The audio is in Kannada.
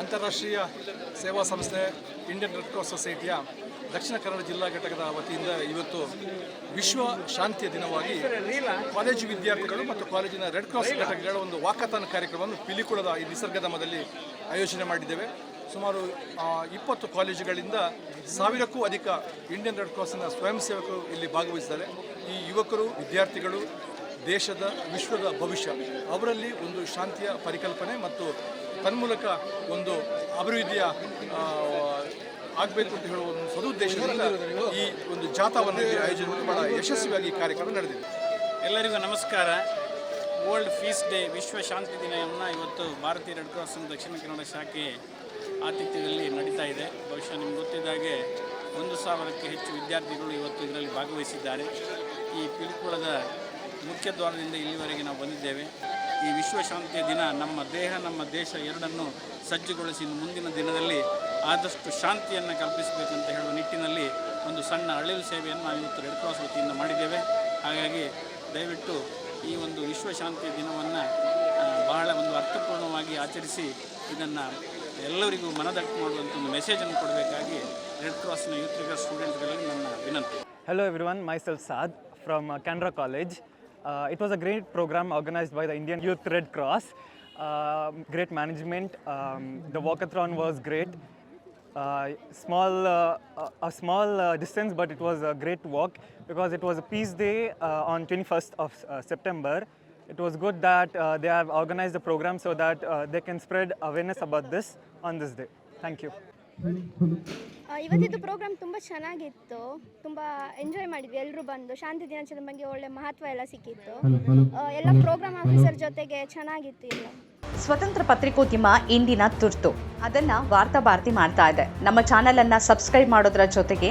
ಅಂತಾರಾಷ್ಟ್ರೀಯ ಸೇವಾ ಸಂಸ್ಥೆ Indian red cross ಸೊಸೈಟಿಯ Dakshina Kannada ಜಿಲ್ಲಾ ಘಟಕದ ವತಿಯಿಂದ ಇವತ್ತು ವಿಶ್ವ ಶಾಂತಿಯ ದಿನವಾಗಿ ಕಾಲೇಜು ವಿದ್ಯಾರ್ಥಿಗಳು ಮತ್ತು ಕಾಲೇಜಿನ ರೆಡ್ ಕ್ರಾಸ್ ಘಟಕಗಳ ಒಂದು ವಾಕಥಾನ್ ಕಾರ್ಯಕ್ರಮವನ್ನು ಪಿಲಿಕುಳದ ಈ ನಿಸರ್ಗಧಾಮದಲ್ಲಿ ಆಯೋಜನೆ ಮಾಡಿದ್ದೇವೆ. ಸುಮಾರು ಇಪ್ಪತ್ತು ಕಾಲೇಜುಗಳಿಂದ ಸಾವಿರಕ್ಕೂ ಅಧಿಕ ಇಂಡಿಯನ್ ರೆಡ್ ಕ್ರಾಸ್ನ ಸ್ವಯಂ ಸೇವಕರು ಇಲ್ಲಿ ಭಾಗವಹಿಸಿದ್ದಾರೆ. ಈ ಯುವಕರು, ವಿದ್ಯಾರ್ಥಿಗಳು, ದೇಶದ, ವಿಶ್ವದ ಭವಿಷ್ಯ, ಅವರಲ್ಲಿ ಒಂದು ಶಾಂತಿಯ ಪರಿಕಲ್ಪನೆ ಮತ್ತು ತನ್ಮೂಲಕ ಒಂದು ಅಭಿವೃದ್ಧಿಯ ಆಗಬೇಕು ಅಂತ ಹೇಳುವ ಒಂದು ಸದುದ್ದೇಶದಿಂದ ಈ ಒಂದು ಜಾಥಾವನ್ನು ಆಯೋಜನೆ ಬಹಳ ಯಶಸ್ವಿಯಾಗಿ ಕಾರ್ಯಕ್ರಮ ನಡೆದಿದೆ. ಎಲ್ಲರಿಗೂ ನಮಸ್ಕಾರ. ವರ್ಲ್ಡ್ ಫೀಸ್ ಡೇ ವಿಶ್ವ ಶಾಂತಿ ದಿನವನ್ನು ಇವತ್ತು ಭಾರತೀಯ ರೆಡ್ ಕ್ರಾಸ್ ದಕ್ಷಿಣ ಕನ್ನಡ ಶಾಖೆ ಆತಿಥ್ಯದಲ್ಲಿ ನಡೀತಾ ಇದೆ. ಬಹುಶಃ ನಿಮ್ಗೆ ಗೊತ್ತಿದ್ದ ಹಾಗೆ ಒಂದು ಸಾವಿರಕ್ಕೆ ಹೆಚ್ಚು ವಿದ್ಯಾರ್ಥಿಗಳು ಇವತ್ತು ಇದರಲ್ಲಿ ಭಾಗವಹಿಸಿದ್ದಾರೆ. ಈ ಪಿಲಿಕುಳದ ಮುಖ್ಯ ದ್ವಾರದಿಂದ ಇಲ್ಲಿವರೆಗೆ ನಾವು ಬಂದಿದ್ದೇವೆ. ಈ ವಿಶ್ವಶಾಂತಿಯ ದಿನ ನಮ್ಮ ದೇಹ, ನಮ್ಮ ದೇಶ ಎರಡನ್ನು ಸಜ್ಜುಗೊಳಿಸಿ ಮುಂದಿನ ದಿನದಲ್ಲಿ ಆದಷ್ಟು ಶಾಂತಿಯನ್ನು ಕಲ್ಪಿಸಬೇಕಂತ ಹೇಳುವ ನಿಟ್ಟಿನಲ್ಲಿ ಒಂದು ಸಣ್ಣ ಅಳಿವು ಸೇವೆಯನ್ನು ನಾವು ಇವತ್ತು ರೆಡ್ ಕ್ರಾಸ್ ವತಿಯಿಂದ ಮಾಡಿದ್ದೇವೆ ಹಾಗಾಗಿ ದಯವಿಟ್ಟು ಈ ಒಂದು ವಿಶ್ವಶಾಂತಿಯ ದಿನವನ್ನು ಬಹಳ ಒಂದು ಅರ್ಥಪೂರ್ಣವಾಗಿ ಆಚರಿಸಿ ಇದನ್ನು ಎಲ್ಲರಿಗೂ ಮನದಟ್ಟು ಮಾಡುವಂಥ ಒಂದು ಮೆಸೇಜನ್ನು ಕೊಡಬೇಕಾಗಿ ರೆಡ್ ಕ್ರಾಸ್ನ ಯೂತ್ ಲೀಗರ್ ಸ್ಟೂಡೆಂಟ್ಗಳಲ್ಲಿ ನನ್ನ ವಿನಂತಿ hello everyone myself Saad from Canara College. Uh, it was a great program organized by the Indian Youth Red Cross. Um great management. Um, the walkathon was great. Uh, small, uh, a- a small uh, distance, but it was a great walk because it was a peace day uh, on 21st of uh, September. It was good that uh, they have organized the program so that uh, they can spread awareness about this on this day. Thank you. ಇವತ್ತಿದ್ದು ಪ್ರೋಗ್ರಾಮ್ ತುಂಬ ಚೆನ್ನಾಗಿತ್ತು. ತುಂಬ ಎಂಜಾಯ್ ಮಾಡಿದ್ವಿ ಎಲ್ಲರೂ ಬಂದು. ಶಾಂತಿ ದಿನಾಚರಣೆ ಬಗ್ಗೆ ಒಳ್ಳೆ ಮಹತ್ವ ಎಲ್ಲ ಸಿಕ್ಕಿತ್ತು. ಎಲ್ಲ ಪ್ರೋಗ್ರಾಮ್ ಆಫೀಸರ್ ಜೊತೆಗೆ ಚೆನ್ನಾಗಿತ್ತು ಎಲ್ಲ ಸ್ವತಂತ್ರ ಪತ್ರಿಕೋದ್ಯಮ ಇಂದಿನ ತುರ್ತು. ಅದನ್ನ ವಾರ್ತಾ ಭಾರತಿ ಮಾಡ್ತಾ ಇದೆ. ನಮ್ಮ ಚಾನೆಲ್ ಅನ್ನ ಸಬ್ಸ್ಕ್ರೈಬ್ ಮಾಡೋದ್ರ ಜೊತೆಗೆ